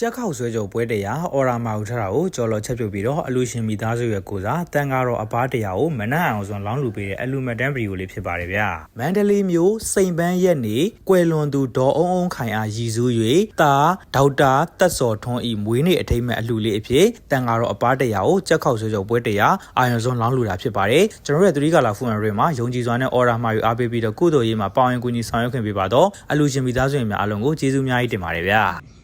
ကြက်ခောက်ဆွဲကြုံပွဲတရားအော်ရာမာဦးထတာကိုကြော်လော်ချက်ပြုတ်ပြီးတော့အလူရှင်မိသားစုရဲ့ကိုစားတန်ကားတော့အပားတရားကိုမနက်အောင်စွန်လောင်းလူပေးတဲ့အလူမတန်ဗီဒီယိုလေးဖြစ်ပါတယ်ဗျာမန္တလေးမျိုးစိန်ပန်းရက်နေကွယ်လွန်သူဒေါ်အုံးအုံးခိုင်အားရည်စူး၍တာဒေါက်တာတက်စော်ထွန်းဤမွေးနေ့အထိမ်းမဲ့အလူလေးအဖြစ်တန်ကားတော့အပားတရားကိုကြက်ခောက်ဆွဲကြုံပွဲတရားအာရုံစွန်လောင်းလူတာဖြစ်ပါတယ်ကျွန်တော်တို့ရဲ့သတိကလာဖူအန်ရီမှာယုံကြည်စွာနဲ့အော်ရာမာယူအားပေးပြီးတော့ကုသိုလ်ရေးမှာပေါင်ရင်ကူညီဆောင်ရွက်ခွင့်ပေးပါတော့အလူရှင်မိသားစုဝင်များအားလုံးကိုကျေးဇူးအများကြီးတင်ပါတယ်ဗျာသံဃ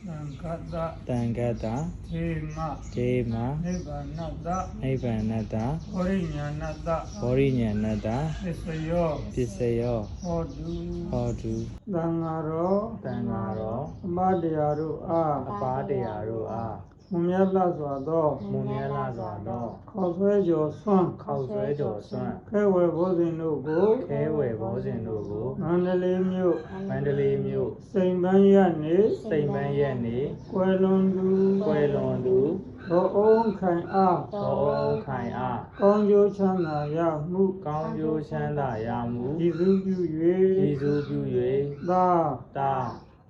တတန်ကတ္တာသေမဒေမနိဗ္ဗာနတနိဗ္ဗာန်တ္တာဟောရိညာဏတဘောရိညာဏတ္တာသစ္စယောပစ္စယောဟောတုဟောတုသံဃာရောတန်ဃာတော်အမတရားတို့အားအပါတရားတို့အား မွန်မြတ်လှစွာသောမွန်မြတ်လာစွာသောခေါ်ဆွဲကြော်ဆွမ်းခောက်ဆွဲကြော်စွန့်ခဲဝယ်ဘုဇင်တို့ကိုခဲဝယ်ဘောဇင်တို့ကိုမန္တလေးမြို့မန္တလေးမြို့စိန်ပန်းရနေစိန်ပန်းရက်နေကွယ်လွန်သူကွယ်လွန်သူဘောအုံးခိုင်အားသောအောင်ခိုင်အားကောင်းကျိုးချမ်းသာရမှုကောင်းကျိုးချမ်းသာရမှုဤသူပြုဤ၍စုပြု၍သာတာ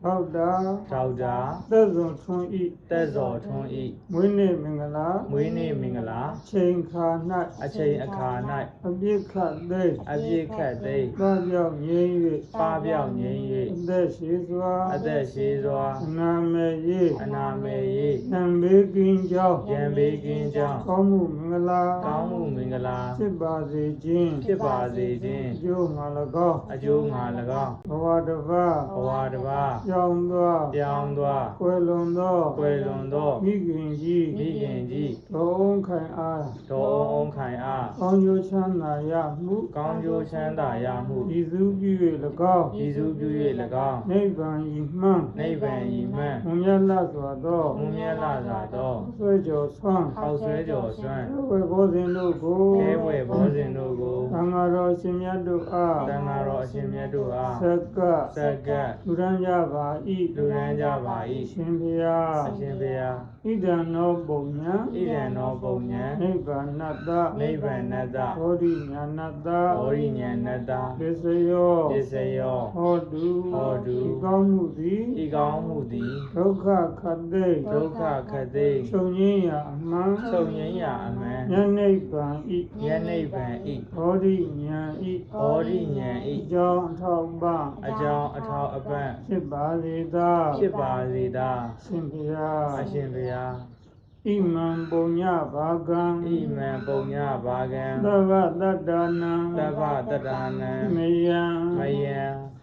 ဟောက်တာဒေါက်တာသက်စွန်ထွန်းဤတက်စော်ထွန်းဤမွေးနေ့မင်္ဂလာမွေးနေ့မင်္ဂလာချိန်ခါအချိန်အခါ၌၌အပြစ်ခတ်သိအပြည့်ခတ်သိမ်းသာပြောင်းငြိမ်းပပျောက်ငြိမ်း၍အသက်ရှိစွာ၍အသက်ရှိစွာအနာမေရေးအနာမေရေသံဘေးကင်းကြောင်းရန်ဘေးကင်းကြောင်းကောင်းမှုမင်္ဂလာကောင်းမှုမင်္ဂလာဖြစ်ပါစေခြင်းဖြစ်ပါစေခြင်းအကျိုးငါ၎င်းအကျိုးငါ၎င်းဘဝတစ်ပါးဘဝတစ်ပါးကြောင်းသောပြောင်းသွားကွယ်လွန်သောကွယ်လွန်သောမိခင်ကြီးမိခင်ကြီးဘုံ ခိုင်အားဒေါ်အောင်အောင်ခိုင်အားကောင်းကျိုးချမ်းသာရမှုကောင်းကျိုးချမ်းသာရမှုဤသူပြု၍၎င်းဤစုပြု၍၎င်းနိဗ္ဗာန်ဤမှန်နိဗ္ဗာန်ဤမှန်မွန်မြတ်လှစွာသောမွန်မြတ်လာစွာသောဆွဲကြော်ဆွမ်းခောက်ဆွဲကြော်စွန့်ဝေဘောဇင်တို့ကိုခဲဝယ်ဘောဇင်တို့ကိုသံဃာတော်ရှင်မြတ်တို့အားတန်ဃာတော်အရှင်မြတ်တို့အားသက်ကစက္ကပ်လူရန်ကြပါ၏လူရန်ကြပါအ၏ရှင်ဘုရားအရှင်ဘုရားဣဒံနောပုံညာဣရံတော်ပုံညာနိဗ္ဗာနတ္တနိဗ္ဗာန်တ္တဘောဓိညာဏတ္တဘောရိညာဏတ္တပစ္စယောပစ္စယောဟောတုဟောတုဤကောင်းမှုသည်ဤကောင်းမှုသည်ဒုက္ခခတ်သိဒုက္ခခတ်သိမ်းချုပ်ငင်းရာအမှန်ချုပ်ငြိမ်းရာအမှန်ဉာဏ်နိဗ္ဗာန်ဤယနိဗ္ဗာန်ဤဘောဓိညာဤဘောရိညာဤအကြောင်းအထောက်ပံ့အကြောင်းအထောက်အပံ့ဖြစ်ပါစေသာဖြစ်ပါစေသာရှင်ဘုရားအရှင်ဘုရား ဣမံပုံညဘာကံဣမံပုံညဘာကံသဗ္ဗတတ္တနံတဗ္ဗတတ္တနံမယံမယံ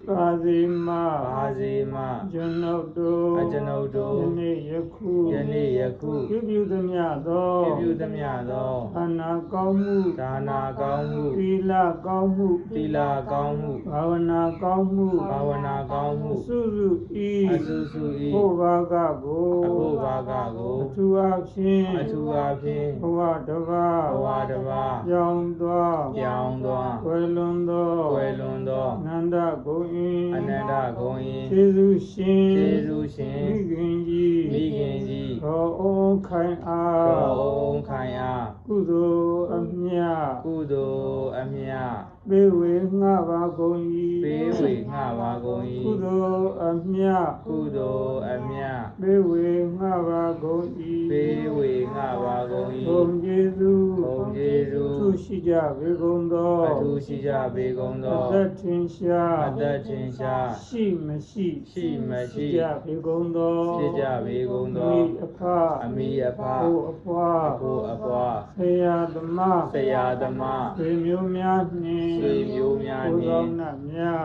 ပါစီမဘာစီမကျွန်ုပ်တို့အကျွန်ုပ်တို့ယနေ့ယခုယနေ့ယခုပြုပြုသမျှသောပြုပြုသမျှသောအနာကောင်းမှုဒါနာကောင်းမှုသီလကောင်းမှုသီလကောင်းမှုဘာဝနာကောင်းမှုဘာဝနာကောင်းမှုစုစုဤအဆုစုဤဘုဘာကကိုအဖို့ဘာကကိုအထူးအားဖြင့်အထူးအားဖြင့်ဘဝတစ်ပါးဘဝတစ်ပါးကြောင်းသောပြောင်းသွားွယ်လွန်သောကွယ်လွန်သောနန္ဒဂုံဤအနန္တဂုံ၏ကျေးဇူးရှင်ကျေးဇူးရှင်မိခင်ကြီးမိခင်ကြီးသောအိုးခိုင်အားတော်အောင်ခိုင်အားကုသိုလ်အမြတ်ကုသိုလ်အမြတ်ပေးဝေငှပါကုန်၏ပေးဝေငှပါကုန်ကု၏သိုလ်အမြတ်ကုသိုလ်အမြတ်ပေးဝေငှပါကုန်၏ပေးဝေငှပါကုန်ဘုံ၏ကျေးဇူးဘုံကျေးဇူးသူ ရှိကြပေကုန်သောအထူးရှိကြပေကုန်အသောသက်ထင်ရှားအသက်ထင်ရှားရှိမရှိရှိမရှိကြပေကုန်သောဖြစ်ကြပေကုန်သောမိအဖအမိအဖဘို့အဖွာအဖို့အပွားဆရာသမားဆရာသမားဆွေမျိုးများနှင့်ဆွေမျိုးများနှင့်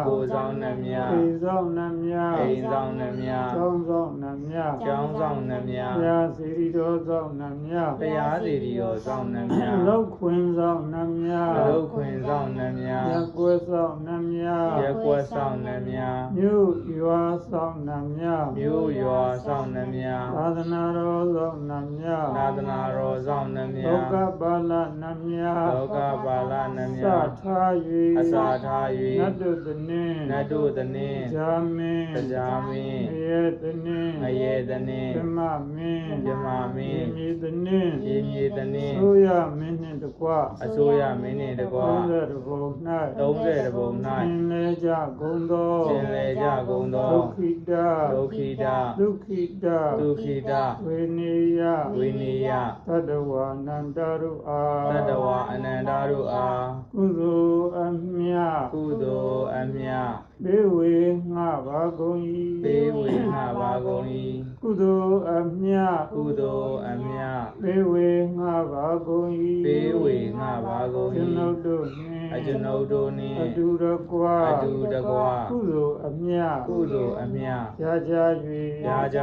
ကိုယ်ဆောင်နှင့်များကိုယ်ဆောင်နှမြအိမ်ဆောင်နှင့်များအိမ်ဆောင်နှမြကျောင်းဆောင်နှင့်များကျောင်းဆောင်နှမြဘုရားစီရီတော်ဆောင်နှင့်များတရားစီရီတော်ဆောင်နှမြလောက်ခွင်ဆောင်နှင့်များအလုတ်ခွင်ဆောင်နှမြရက်ကွယ်ဆောင်နှင့်များရက်ကွက်ဆောင်နှမြမြို့ရွာဆောင်နှင့်များမြို့ရွာဆောင်နှမြသာသနာတော်ဆောင်နှင့်များသာသနာတော်ဆောင်နှမြလောကပါဠနှင့်များလောကပါဠနှမြစထားအစာ၍ထားနတ်၍တို့တနည်းနတ်တို့တနည်းဇာမင်းတရားမင်းအယေတနည်းအယေတနည်းဓမ္မမင်းဓမ္မမင်းမြေတနည်းရေမြေတနည်းဆိုရမင်းနှင့်တကွအအစိုးရမင်းနှင့်တကွာ30ဘုံ၌30ဘုံသ၌င်လေကြကုန်သောကျင်လေကြကုန်သောဒုက္ခိတဒုက္ခိတဒုက္ခိတဒုက္ခိတဝေနေယဝိနိယသတ္တဝါနန္တရုအာတတ္တဝါအနန္တတို့အားကုသိုလ်အမြတ်ကုသိုလ်အမြတ်ဘေဝေငှပါကုန်၏ပေးဝေငှပါကုန်၏ကုသိုလ်အမြတ်ကုသိုလ်အမြတ်ဘေဝေငှပါကုန်၏ပေးဝေငှပါကုန်ကျွန်ု၏ပ်တို့နှင့်အကျွန်ုပ်တို့နှင့်အတူတကွာအတူတကွကုသိုလ်အမြတ်ကုသိုလ်အမြတ်ရကြ၍ရကြ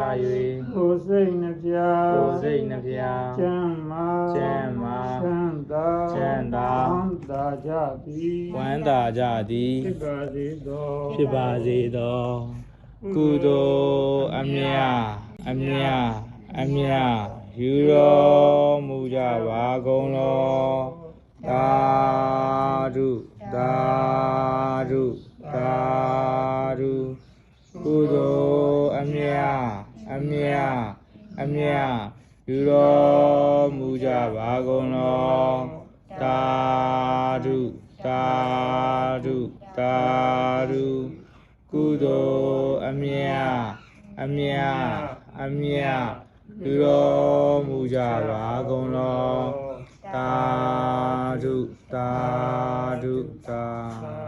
ကိုယ်စိတ်နှပြ၍ကိုယ်စိတ်နှဖျားချမ်းမာချမ်းမာချမ်းသာချမ်းသာ ဝမ်းသာကြသည်ဝမ်းသာကြသည် ဖြစ်ပါစေသောဖြစ်ပါစေသောကုသိုလ်အမြတ်အမြတ်အမြတ်ယူတော်မူကြပါကုန်လောသာဓုသာဓုသာဓုကုသိုလ်အမြတ်အမြတ်အမြတ်ယူတော်မူကြပါကုန်လောသာဓုသာဓု တာရုကုသိုလ်အမြတ်အမြတ်အမြတ်လူတော်မူကြပါကုန်လောတာရုတာရုတာ